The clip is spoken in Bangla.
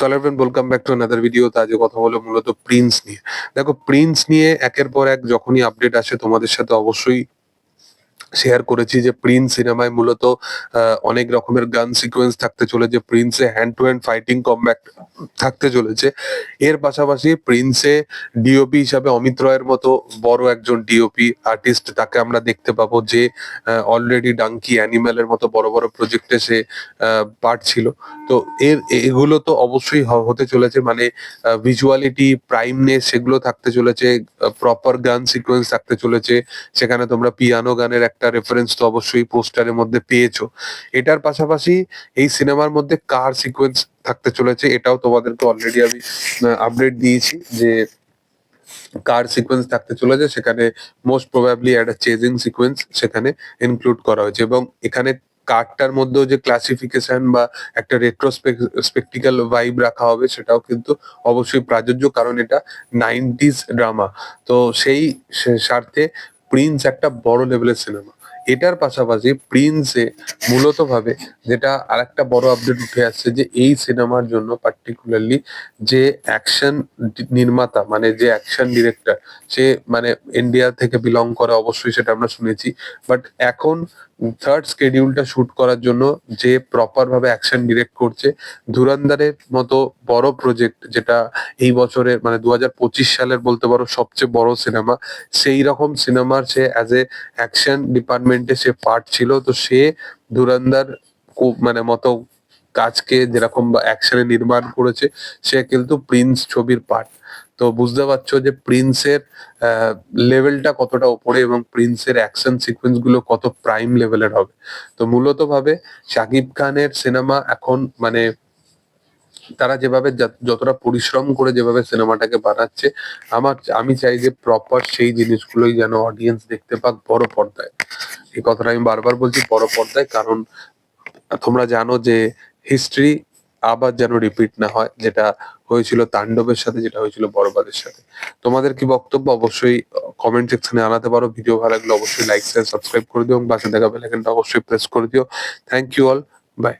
সলেভেন welcome back to another video তা আজকে কথা বলে মূলত প্রিন্স নিয়ে। দেখো প্রিন্স নিয়ে একের পর এক যখনই আপডেট আসে, তোমাদের সাথে অবশ্যই শেয়ার করেছি যে প্রিন্স সিনেমায় মূলত অনেক রকমের গান সিকোয়েন্স থাকতে চলেছে। প্রিন্সে hand to hand fighting comeback থাকতে চলেছে। এর পাশাপাশি প্রিন্সে ডিওপি হিসাবে অমিত রয়ের মতো বড় একজন ডিওপি আর্টিস্ট তাকে আমরা দেখতে পাবো যে অলরেডি ডাঙ্কি অ্যানিম্যালের মতো বড় বড় প্রজেক্টে সে পার্ট ছিল। তো এর, এগুলো তো অবশ্যই হতে চলেছে। মানে ভিজুয়ালিটি প্রাইমনেস সেগুলো থাকতে চলেছে প্রপার গান সিকোয়েন্স থাকতে চলেছে। সেখানে তোমরা পিয়ানো গানের একটা রেফারেন্স তো অবশ্যই পোস্টারের মধ্যে পেয়েছ। এটার পাশাপাশি এই সিনেমার মধ্যে কার সিকোয়েন্স থাকতে চলেছে, এটাও তোমাদেরকে অলরেডি আমি আপডেট দিয়েছি যে কার সিকোয়েন্স থাকতে চলেছে, সেখানে মোস্ট প্রবাবলি একটা চেজিং সিকোয়েন্স সেখানে ইনক্লুড করা হয়েছে এবং এখানে কারটার মধ্যেও যে ক্লাসিফিকেশন বা একটা রেট্রোস্পেকটিক্যাল ভাইব রাখা হবে সেটাও কিন্তু অবশ্যই প্রাযোজ্য কারণ এটা নাইনটিস ড্রামা তো সেই স্বার্থে প্রিন্স একটা বড় লেভেলের সিনেমা এটার পাশাপাশি প্রিন্সে মূলত ভাবে যেটা আরেকটা বড় আপডেট উঠে আসছে যে এই সিনেমার জন্য পার্টিকুলারলি যে অ্যাকশন নির্মাতা মানে যে অ্যাকশন ডিরেক্টর সে মানে ইন্ডিয়া থেকে বিলং করে অবশ্যই সেটা আমরা শুনেছি। বাট এখন থার্ড স্কেডিউলটা শুট করার জন্য যে প্রপার ভাবে অ্যাকশন ডিরেক্ট করছে, ধুরন্ধরের মতো বড় প্রজেক্ট যেটা এই বছরের মানে দু হাজার পঁচিশ সালের বলতে পারো সবচেয়ে বড় সিনেমা সেই রকম সিনেমার সে অ্যাজ এ অ্যাকশন ডিপার্টমেন্টে সে পার্ট ছিল, তো সে ধুরন্ধর খুব মানে মতো কাজকে যেরকম অ্যাকশনে নির্মাণ করেছে, সে কিন্তু প্রিন্স ছবির পার্ট তো বুঝতে পারছ যে প্রিন্সের লেভেলটা কতটা ওপরে এবং প্রিন্সের অ্যাকশন সিকোয়েন্সগুলো কত প্রাইম লেভেলের হবে। তো মূলত ভাবে শাকিব খানের সিনেমা এখন মানে তারা যেভাবে যতটা পরিশ্রম করে যেভাবে সিনেমাটাকে বানাচ্ছে, আমার, আমি চাই যে প্রপার সেই জিনিসগুলোই যেন অডিয়েন্স দেখতে পাক বড় পর্দায়। এই কথাটা আমি বারবার বলছি বড় পর্দায়, কারণ তোমরা জানো যে হিস্ট্রি আবার যেন রিপিট না হয়, যেটা হয়েছিল তাণ্ডবের সাথে, যেটা হয়েছিল বড়বাদের সাথে। তোমাদের কি বক্তব্য অবশ্যই কমেন্ট সেকশনে জানাতে পারো। ভিডিও ভালো লাগলে অবশ্যই লাইক শেয়ার সাবস্ক্রাইব করে দিও এবং পাশে দেখা বেলাইকনটা অবশ্যই প্রেস করে দিও। Thank you all by